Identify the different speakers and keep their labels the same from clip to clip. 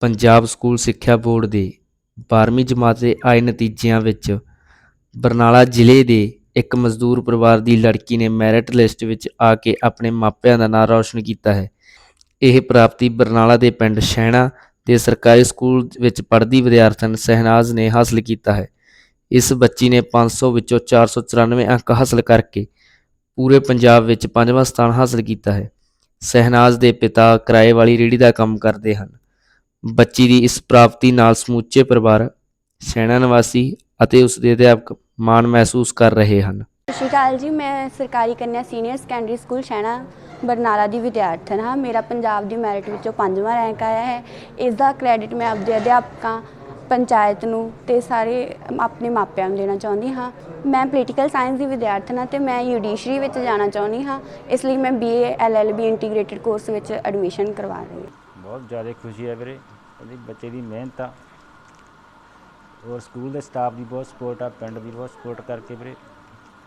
Speaker 1: Punjab school ਸਿੱਖਿਆ board ਦੇ 12ਵੀਂ ਜਮਾਤ ਦੇ ਆਏ ਨਤੀਜਿਆਂ ਵਿੱਚ ਬਰਨਾਲਾ ਜ਼ਿਲ੍ਹੇ ਦੇ ਇੱਕ ਮਜ਼ਦੂਰ ਪਰਿਵਾਰ ਦੀ ਲੜਕੀ ਨੇ ਮੈਰਿਟ ਲਿਸਟ ਵਿੱਚ ਆ ਕੇ ਆਪਣੇ ਮਾਪਿਆਂ ਦਾ ਨਾਂ ਰੌਸ਼ਨ ਕੀਤਾ ਹੈ। ਇਹ ਪ੍ਰਾਪਤੀ ਬਰਨਾਲਾ ਦੇ ਪਿੰਡ ਸ਼ਹਿਣਾ ਦੇ ਸਰਕਾਰੀ ਸਕੂਲ ਵਿੱਚ ਪੜ੍ਹਦੀ ਵਿਦਿਆਰਥਣ ਸਹਿਨਾਜ਼ ਨੇ ਹਾਸਲ ਕੀਤਾ ਹੈ। ਇਸ ਬੱਚੀ ਨੇ 500 ਵਿੱਚੋਂ 494 ਅੰਕ ਹਾਸਲ ਕਰਕੇ ਪੂਰੇ ਪੰਜਾਬ ਵਿੱਚ ਪੰਜਵਾਂ ਸਥਾਨ ਹਾਸਲ ਕੀਤਾ ਹੈ। ਸਹਿਨਾਜ਼ ਦੇ ਪਿਤਾ ਕਿਰਾਏ ਵਾਲੀ ਰੇਹੜੀ ਦਾ ਕੰਮ ਕਰਦੇ ਹਨ। ਬੱਚੀ ਦੀ ਇਸ ਪ੍ਰਾਪਤੀ ਨਾਲ ਸਮੁੱਚੇ ਪਰਿਵਾਰ ਸ਼ਹਿਣਾ ਨਿਵਾਸੀ ਅਤੇ ਉਸ ਦੇ ਅਧਿਆਪਕ ਮਾਣ ਮਹਿਸੂਸ ਕਰ ਰਹੇ ਹਨ।
Speaker 2: ਸਤਿ ਸ਼੍ਰੀ ਅਕਾਲ ਜੀ ਮੈਂ ਸਰਕਾਰੀ ਕੰਨਿਆ senior secondary school Shaina Barnala ਦੀ ਵਿਦਿਆਰਥਣ ਹਾਂ। ਮੇਰਾ ਪੰਜਾਬ ਦੀ ਮੈਰਿਟ ਵਿੱਚੋਂ ਪੰਜਵਾਂ ਰੈਂਕ ਆਇਆ ਹੈ। ਇਸ ਦਾ ਕ੍ਰੈਡਿਟ ਮੈਂ ਆਪਦੇ ਅਧਿਆਪਕਾਂ ਪੰਚਾਇਤ ਨੂੰ ਤੇ ਸਾਰੇ ਆਪਣੇ ਮਾਪਿਆਂ ਨੂੰ ਦੇਣਾ ਚਾਹੁੰਦੀ ਹਾਂ। ਮੈਂ ਪੋਲੀਟੀਕਲ ਸਾਇੰਸ ਦੀ ਵਿਦਿਆਰਥਣ ਹਾਂ ਤੇ ਮੈਂ ਜੁਡੀਸ਼ਰੀ ਵਿੱਚ ਜਾਣਾ ਚਾਹੁੰਦੀ ਹਾਂ। ਇਸ ਲਈ ਮੈਂ ਬੀਏ ਐਲਐਲਬੀ ਇੰਟੀਗ੍ਰੇਟਿਡ ਕੋਰਸ ਵਿੱਚ ਐਡਮਿਸ਼ਨ ਕਰਵਾ ਰਹੀ ਹਾਂ।
Speaker 3: ਬਹੁਤ ਜ਼ਿਆਦਾ ਖੁਸ਼ੀ ਹੈ ਵੀਰੇ। ਉਹਦੀ ਬੱਚੇ ਦੀ ਮਿਹਨਤ ਆ। ਔਰ ਸਕੂਲ ਦੇ ਸਟਾਫ ਦੀ ਬਹੁਤ ਸਪੋਰਟ ਆ, ਪਿੰਡ ਦੀ ਬਹੁਤ ਸਪੋਰਟ ਕਰਕੇ ਵੀਰੇ।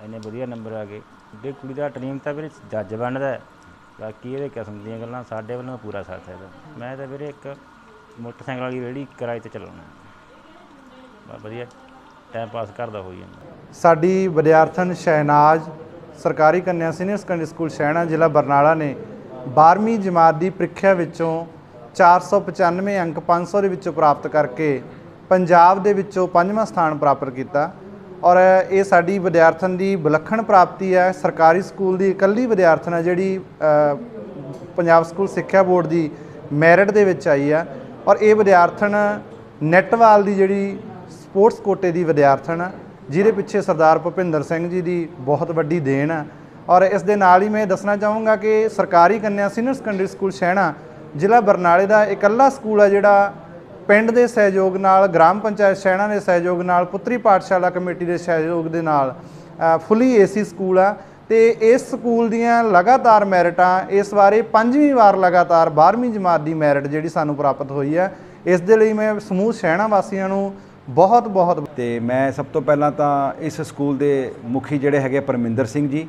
Speaker 3: ਇੰਨੇ ਵਧੀਆ ਨੰਬਰ ਆ ਗਏ। ਤੇ ਕੁੜੀ ਦਾ ਡ੍ਰੀਮ ਤਾਂ ਵੀਰੇ ਜੱਜ ਬਣਦਾ ਬਾਕੀ ਇਹਦੇ ਕਿਸਮ ਦੀਆਂ ਗੱਲਾਂ ਸਾਡੇ ਵੱਲੋਂ ਪੂਰਾ ਸਾਥ ਹੈ ਇਹਦਾ। ਮੈਂ ਤਾਂ ਵੀਰੇ ਇੱਕ ਮੋਟਰਸਾਈਕਲ ਵਾਲੀ ਰੇਹੜੀ ਕਿਰਾਏ ਤੇ ਚਲਾਉਣਾ ਬਸ ਵਧੀਆ ਟਾਈਮ ਪਾਸ ਕਰਦਾ ਹੋਈ ਜਾਂਦਾ।
Speaker 4: ਸਾਡੀ ਵਿਦਿਆਰਥਣ ਸ਼ਹਿਨਾਜ਼, ਸਰਕਾਰੀ ਕੰਨਿਆ ਸੀਨੀਅਰ ਸੈਕੰਡਰੀ ਸਕੂਲ ਸ਼ਹਿਣਾ ਜ਼ਿਲ੍ਹਾ ਬਰਨਾਲਾ ਨੇ 12ਵੀਂ ਜਮਾਤ ਦੀ ਪ੍ਰੀਖਿਆ ਵਿੱਚੋਂ 495 ਅੰਕ 500 ਦੇ ਵਿੱਚੋਂ ਪ੍ਰਾਪਤ ਕਰਕੇ ਪੰਜਾਬ ਦੇ ਵਿੱਚੋਂ ਪੰਜਵਾਂ ਸਥਾਨ ਪ੍ਰਾਪਤ ਕੀਤਾ। ਔਰ ਇਹ ਸਾਡੀ ਵਿਦਿਆਰਥਣ ਦੀ ਵਿਲੱਖਣ ਪ੍ਰਾਪਤੀ ਹੈ। ਸਰਕਾਰੀ ਸਕੂਲ ਦੀ ਇਕੱਲੀ ਵਿਦਿਆਰਥਣ ਹੈ ਜਿਹੜੀ ਪੰਜਾਬ ਸਕੂਲ ਸਿੱਖਿਆ ਬੋਰਡ ਦੀ ਮੈਰਿਟ ਦੇ ਵਿੱਚ ਆਈ ਆ ਔਰ ਇਹ ਵਿਦਿਆਰਥਣ ਨੈਟਵਾਲ ਦੀ ਜਿਹੜੀ ਸਪੋਰਟਸ ਕੋਟੇ ਦੀ ਵਿਦਿਆਰਥਣ ਆ ਜਿਹਦੇ ਪਿੱਛੇ ਸਰਦਾਰ ਭੁਪਿੰਦਰ ਸਿੰਘ ਜੀ ਦੀ ਬਹੁਤ ਵੱਡੀ ਦੇਣ ਆ ਔਰ ਇਸ ਦੇ ਨਾਲ ਹੀ ਮੈਂ ਦੱਸਣਾ ਚਾਹੂੰਗਾ ਕਿ ਸਰਕਾਰੀ ਕੰਨਿਆ ਸੀਨੀਅਰ ਸੈਕੰਡਰੀ ਸਕੂਲ ਸ਼ਹਿਣਾ ਜ਼ਿਲ੍ਹਾ ਬਰਨਾਲੇ ਦਾ ਇਕੱਲਾ ਸਕੂਲ ਆ ਜਿਹੜਾ ਪਿੰਡ ਦੇ ਸਹਿਯੋਗ ਨਾਲ, ਗ੍ਰਾਮ ਪੰਚਾਇਤ ਸ਼ਹਿਣਾ ਦੇ ਸਹਿਯੋਗ ਨਾਲ, ਪੁੱਤਰੀ ਪਾਠਸ਼ਾਲਾ ਕਮੇਟੀ ਦੇ ਸਹਿਯੋਗ ਦੇ ਨਾਲ ਫੁੱਲੀ ਏਸੀ ਸਕੂਲ ਆ। ਤੇ ਇਸ ਸਕੂਲ ਦੀਆਂ ਲਗਾਤਾਰ ਮੈਰਿਟਾਂ, ਇਸ ਵਾਰੇ ਪੰਜਵੀਂ ਵਾਰ ਲਗਾਤਾਰ 12ਵੀਂ ਜਮਾਤ ਦੀ ਮੈਰਿਟ ਜਿਹੜੀ ਸਾਨੂੰ ਪ੍ਰਾਪਤ ਹੋਈ ਹੈ ਇਸ ਦੇ ਲਈ ਮੈਂ ਸਮੂਹ ਸ਼ਹਿਣਾ ਵਾਸੀਆਂ ਨੂੰ ਬਹੁਤ ਬਹੁਤ
Speaker 5: ਤੇ ਮੈਂ ਸਭ ਤੋਂ ਪਹਿਲਾਂ ਤਾਂ ਇਸ ਸਕੂਲ ਦੇ ਮੁਖੀ ਜਿਹੜੇ ਹੈਗੇ ਪਰਮਿੰਦਰ ਸਿੰਘ ਜੀ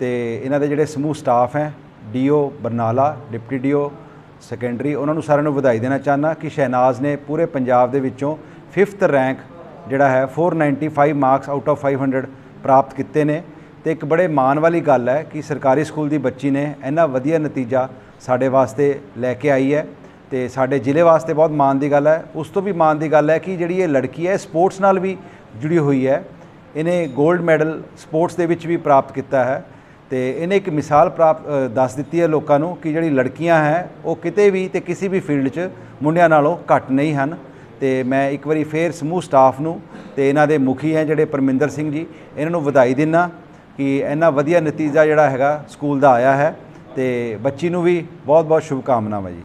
Speaker 5: ਤੇ ਇਹਨਾਂ ਦੇ ਜਿਹੜੇ ਸਮੂਹ ਸਟਾਫ ਹੈ, DO Barnala, deputy DO secondary ਉਹਨਾਂ ਨੂੰ ਸਾਰਿਆਂ ਨੂੰ ਵਧਾਈ ਦੇਣਾ ਚਾਹਨਾ ਕਿ ਸ਼ਹਿਨਾਜ਼ ਨੇ ਪੂਰੇ ਪੰਜਾਬ ਦੇ ਵਿੱਚੋਂ 5th ਰੈਂਕ ਜਿਹੜਾ ਹੈ 495 ਮਾਰਕਸ ਆਊਟ ਆਫ 500 ਪ੍ਰਾਪਤ ਕੀਤੇ ਨੇ। ਤੇ ਇੱਕ ਬੜੇ ਮਾਣ ਵਾਲੀ ਗੱਲ ਹੈ ਕਿ ਸਰਕਾਰੀ ਸਕੂਲ ਦੀ ਬੱਚੀ ਨੇ ਇੰਨਾ ਵਧੀਆ ਨਤੀਜਾ ਸਾਡੇ ਵਾਸਤੇ ਲੈ ਕੇ ਆਈ ਹੈ ਤੇ ਸਾਡੇ ਜ਼ਿਲ੍ਹੇ ਵਾਸਤੇ ਬਹੁਤ ਮਾਣ ਦੀ ਗੱਲ ਹੈ। ਉਸ ਤੋਂ ਵੀ ਮਾਣ ਦੀ ਗੱਲ ਹੈ ਕਿ ਜਿਹੜੀ ਇਹ ਲੜਕੀ ਹੈ ਸਪੋਰਟਸ ਨਾਲ ਵੀ ਜੁੜੀ ਹੋਈ ਹੈ। ਇਹਨੇ 골ਡ ਮੈਡਲ ਸਪੋਰਟਸ ਦੇ ਵਿੱਚ ਵੀ ਪ੍ਰਾਪਤ ਕੀਤਾ ਹੈ। ਤੇ ਇਹਨੇ ਇੱਕ ਮਿਸਾਲ ਪ੍ਰਾਪਤ ਦੱਸ ਦਿੱਤੀ ਹੈ ਲੋਕਾਂ ਨੂੰ ਕਿ ਜਿਹੜੀ ਲੜਕੀਆਂ ਹੈ, ਉਹ ਕਿਤੇ ਵੀ ਤੇ ਕਿਸੇ ਵੀ ਫੀਲਡ 'ਚ ਮੁੰਡਿਆਂ ਨਾਲੋਂ ਘੱਟ ਨਹੀਂ ਹਨ। ਤੇ ਮੈਂ ਇੱਕ ਵਾਰੀ ਫੇਰ ਸਮੂਹ ਸਟਾਫ ਨੂੰ ਤੇ ਇਹਨਾਂ ਦੇ ਮੁਖੀ ਹੈ ਜਿਹੜੇ ਪਰਮਿੰਦਰ ਸਿੰਘ ਜੀ, ਇਹਨਾਂ ਨੂੰ ਵਧਾਈ ਦਿੰਨਾ ਕਿ ਇੰਨਾ ਵਧੀਆ ਨਤੀਜਾ ਜਿਹੜਾ ਹੈਗਾ, ਸਕੂਲ ਦਾ ਆਇਆ ਹੈ ਤੇ ਬੱਚੀ ਨੂੰ ਵੀ ਬਹੁਤ ਬਹੁਤ ਸ਼ੁਭਕਾਮਨਾਵਾਂ ਜੀ।